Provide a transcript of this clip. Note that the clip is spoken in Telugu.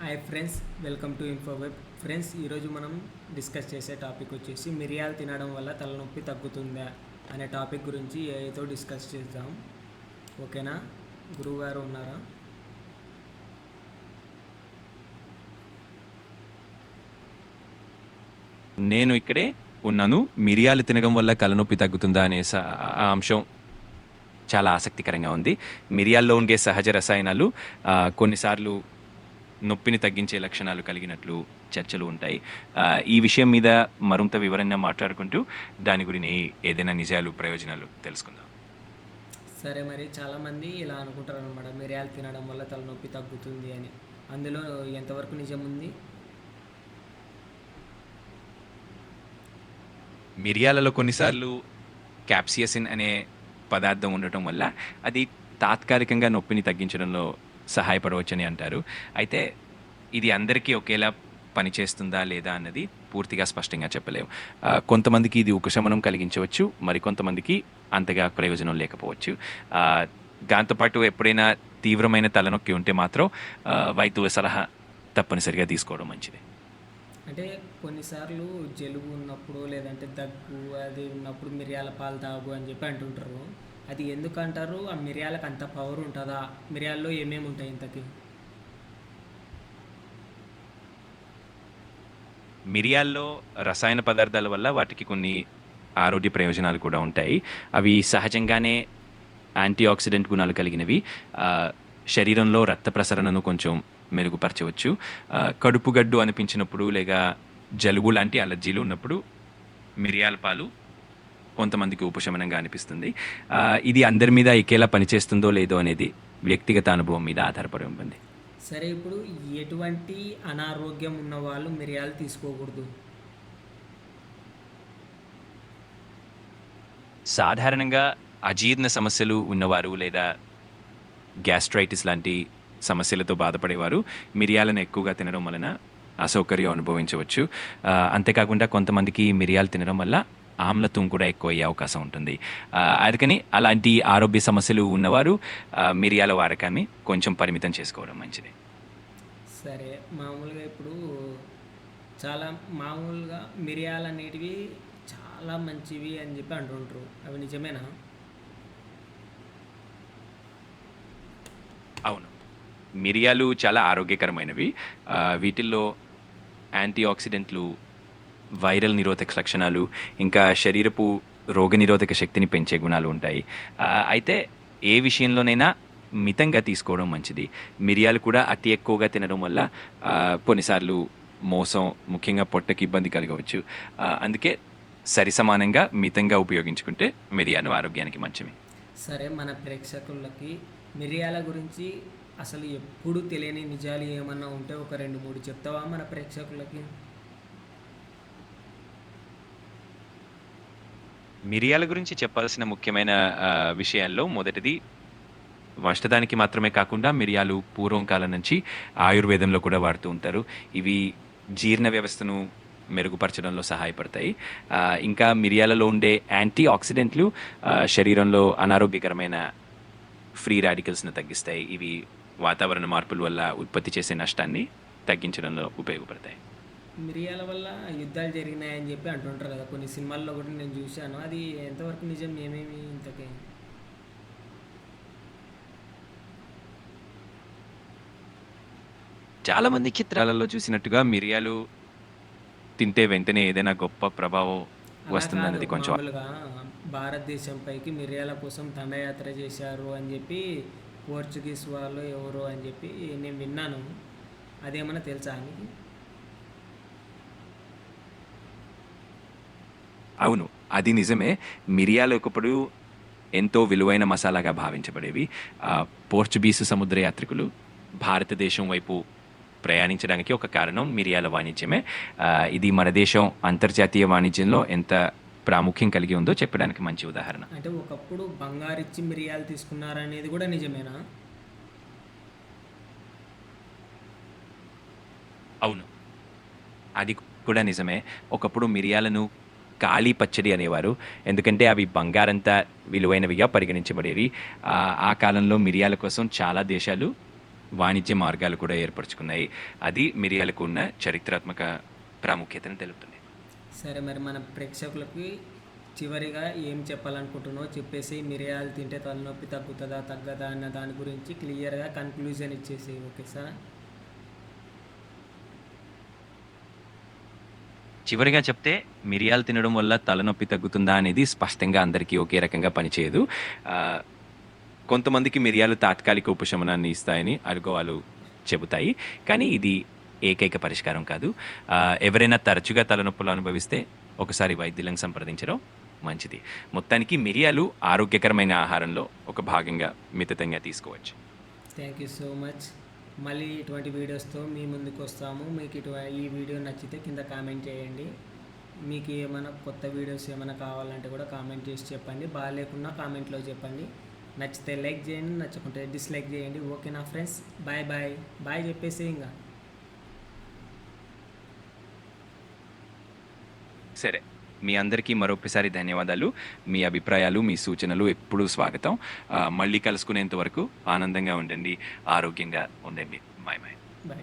Hi friends welcome to Infoweb friends ఈరోజు మనం డిస్కస్ చేసే టాపిక్ వచ్చేసి మిరియాలు తినడం వల్ల తలనొప్పి తగ్గుతుందా అనే టాపిక్ గురించి ఏఐతో డిస్కస్ చేద్దాం. ఓకేనా? గురువుగారు ఉన్నారా? నేను ఇక్కడే ఉన్నాను. మిరియాలు తినడం వల్ల కలనొప్పి తగ్గుతుందా అనే అంశం చాలా ఆసక్తికరంగా ఉంది. మిరియాల్లో ఉండే సహజ రసాయనాలు కొన్నిసార్లు నొప్పిని తగ్గించే లక్షణాలు కలిగినట్లు చర్చలు ఉంటాయి. ఈ విషయం మీద మరింత వివరంగా మాట్లాడుకుంటూ దాని గురించి ఏదైనా నిజాలు ప్రయోజనాలు తెలుసుకుందాం. సరే మరి చాలామంది ఇలా అనుకుంటారు అనమాట మిరియాలు తినడం వల్ల తలనొప్పి తగ్గుతుంది అని. అందులో ఎంతవరకు నిజం ఉంది? మిరియాలలో కొన్నిసార్లు క్యాప్సియసిన్ అనే పదార్థం ఉండటం వల్ల అది తాత్కాలికంగా నొప్పిని తగ్గించడంలో సహాయపడవచ్చని అంటారు. అయితే ఇది అందరికీ ఒకేలా పనిచేస్తుందా లేదా అన్నది పూర్తిగా స్పష్టంగా చెప్పలేము. కొంతమందికి ఇది ఉపశమనం కలిగించవచ్చు మరికొంతమందికి అంతగా ప్రయోజనం లేకపోవచ్చు. దాంతోపాటు ఎప్పుడైనా తీవ్రమైన తలనొప్పి ఉంటే మాత్రం వైద్యుల సలహా తప్పనిసరిగా తీసుకోవడం మంచిది. అంటే కొన్నిసార్లు జలుబు ఉన్నప్పుడు లేదంటే దగ్గు అది ఉన్నప్పుడు మిరియాల పాలు తాగు అని చెప్పి అంటుంటారు. అది ఎందుకంటారు? ఆ మిరియాలకు అంత పవర్ ఉంటుందా? మిరియాల్లో ఏమేమి ఉంటాయి ఇంతకి? మిరియాల్లో రసాయన పదార్థాల వల్ల వాటికి కొన్ని ఆరోగ్య ప్రయోజనాలు కూడా ఉంటాయి. అవి సహజంగానే యాంటీ ఆక్సిడెంట్ గుణాలు కలిగినవి. శరీరంలో రక్త ప్రసరణను కొంచెం మెరుగుపరచవచ్చు. కడుపు గడ్డు అనిపించినప్పుడు లేక జలుబు లాంటి అలర్జీలు ఉన్నప్పుడు మిరియాల పాలు కొంతమందికి ఉపశమనంగా అనిపిస్తుంది. ఇది అందరి మీద ఎకేలా పనిచేస్తుందో లేదో అనేది వ్యక్తిగత అనుభవం మీద ఆధారపడి ఉంటుంది. సరే ఇప్పుడు ఎటువంటి అనారోగ్యం ఉన్న వాళ్ళు మిరియాలు తీసుకోకూడదు? సాధారణంగా అజీర్ణ సమస్యలు ఉన్నవారు లేదా గ్యాస్ట్రైటిస్ లాంటి సమస్యలతో బాధపడేవారు మిరియాలను ఎక్కువగా తినడం వలన అసౌకర్యం అనుభవించవచ్చు. అంతేకాకుండా కొంతమందికి మిరియాలు తినడం వల్ల ఆమ్లత్వం కూడా ఎక్కువ అయ్యే అవకాశం ఉంటుంది. అందుకని అలాంటి ఆరోగ్య సమస్యలు ఉన్నవారు మిరియాల వాడకాన్ని కొంచెం పరిమితం చేసుకోవడం మంచిది. సరే మామూలుగా ఇప్పుడు చాలా మామూలుగా మిరియాలు అనేటివి చాలా మంచివి అని చెప్పి అంటుంటారు అవి నిజమేనా? అవును. మిరియాలు చాలా ఆరోగ్యకరమైనవి. వీటిల్లో యాంటీ ఆక్సిడెంట్లు వైరల్ నిరోధక లక్షణాలు ఇంకా శరీరపు రోగనిరోధక శక్తిని పెంచే గుణాలు ఉంటాయి. అయితే ఏ విషయంలోనైనా మితంగా తీసుకోవడం మంచిది. మిరియాలు కూడా అతి ఎక్కువగా తినడం వల్ల కొన్నిసార్లు మోసం ముఖ్యంగా పొట్టకి ఇబ్బంది కలగవచ్చు. అందుకే సరిసమానంగా మితంగా ఉపయోగించుకుంటే మిరియాలు ఆరోగ్యానికి మంచివి. సరే మన ప్రేక్షకులకి మిరియాల గురించి అసలు ఎప్పుడు తెలియని నిజాలు ఏమన్నా ఉంటే ఒక రెండు మూడు చెప్తావా మన ప్రేక్షకులకి? మిరియాల గురించి చెప్పాల్సిన ముఖ్యమైన విషయాల్లో మొదటిది వంశదానికి మాత్రమే కాకుండా మిరియాలు పూర్వం కాలం నుంచి ఆయుర్వేదంలో కూడా వాడుతూ ఉంటారు. ఇవి జీర్ణ వ్యవస్థను మెరుగుపరచడంలో సహాయపడతాయి. ఇంకా మిరియాలలో ఉండే యాంటీ ఆక్సిడెంట్లు శరీరంలో అనారోగ్యకరమైన ఫ్రీ రాడికల్స్ను తగ్గిస్తాయి. ఇవి వాతావరణ మార్పుల వల్ల ఉత్పత్తి చేసే నష్టాన్ని తగ్గించడంలో ఉపయోగపడతాయి. మిరియాల వల్ల యుద్ధాలు జరిగినాయని చెప్పి అంటుంటారు కదా. కొన్ని సినిమాల్లో కూడా నేను చూశాను. అది ఎంతవరకు నిజం? ఏమేమి ఇంతకీ? చాలా మంది చిత్రాలలో చూసినట్టుగా మిరియాలు తింటే వెంటనే ఏదైనా గొప్ప ప్రభావం వస్తుందన్నది కొంచెం మామూలుగా భారతదేశం పైకి మిరియాల కోసం దండయాత్ర చేశారు అని చెప్పి పోర్చుగీస్ వాళ్ళు ఎవరు అని చెప్పి నేను విన్నాను. అదేమన్నా తెలుసా నీకు అవును అది నిజమే. మిరియాలు ఒకప్పుడు ఎంతో విలువైన మసాలాగా భావించబడేవి. పోర్చుగీసు సముద్ర యాత్రికులు భారతదేశం వైపు ప్రయాణించడానికి ఒక కారణం మిరియాల వాణిజ్యమే. ఇది మన దేశం అంతర్జాతీయ వాణిజ్యంలో ఎంత ప్రాముఖ్యం కలిగి ఉందో చెప్పడానికి మంచి ఉదాహరణ. అంటే ఒకప్పుడు బంగారిచ్చి మిరియాలు తీసుకున్నారనేది కూడా నిజమేనా? అవును. అది కూడా నిజమే. ఒకప్పుడు మిరియాలను కాళీ పచ్చడి అనేవారు. ఎందుకంటే అవి బంగారంతా విలువైనవిగా పరిగణించబడేవి. ఆ, కాలంలో మిరియాల కోసం చాలా దేశాలు వాణిజ్య మార్గాలు కూడా ఏర్పరచుకున్నాయి. అది మిరియాలకు ఉన్న చరిత్రాత్మక ప్రాముఖ్యతను తెలుపుతుంది. సరే మరి మన ప్రేక్షకులకి చివరిగా ఏం చెప్పాలనుకుంటున్నావో చెప్పేసి మిరియాలు తింటే తలనొప్పి తగ్గుతుందా తగ్గదా అన్న దాని గురించి క్లియర్గా కన్క్లూజన్ ఇచ్చేసి ఓకే సార్? చివరిగా చెప్తే మిరియాలు తినడం వల్ల తలనొప్పి తగ్గుతుందా అనేది స్పష్టంగా అందరికీ ఒకే రకంగా పనిచేయదు. కొంతమందికి మిరియాలు తాత్కాలిక ఉపశమనాన్ని ఇస్తాయని అనుభవాలు చెబుతాయి. కానీ ఇది ఏకైక పరిష్కారం కాదు. ఎవరైనా తరచుగా తలనొప్పులు అనుభవిస్తే ఒకసారి వైద్యులను సంప్రదించడం మంచిది. మొత్తానికి మిరియాలు ఆరోగ్యకరమైన ఆహారంలో ఒక భాగంగా మితతంగా తీసుకోవచ్చు. థ్యాంక్ యూ సో మచ్ మళ్ళీ ఇటువంటి వీడియోస్తో మీ ముందుకు వస్తాము. మీకు ఇటు ఈ వీడియో నచ్చితే కింద కామెంట్ చేయండి. మీకు ఏమైనా కొత్త వీడియోస్ ఏమైనా కావాలంటే కూడా కామెంట్ చేసి చెప్పండి. బాగాలేకున్నా కామెంట్లో చెప్పండి. నచ్చితే లైక్ చేయండి నచ్చకుంటే డిస్లైక్ చేయండి. ఓకేనా ఫ్రెండ్స్? Bye bye. బాయ్ చెప్పేసి ఇంకా. సరే. మీ అందరికీ మరొకసారి ధన్యవాదాలు. మీ అభిప్రాయాలు మీ సూచనలు ఎప్పుడూ స్వాగతం. మళ్ళీ కలుసుకునేంత వరకు ఆనందంగా ఉండండి ఆరోగ్యంగా ఉండండి. Bye bye. బాయ్.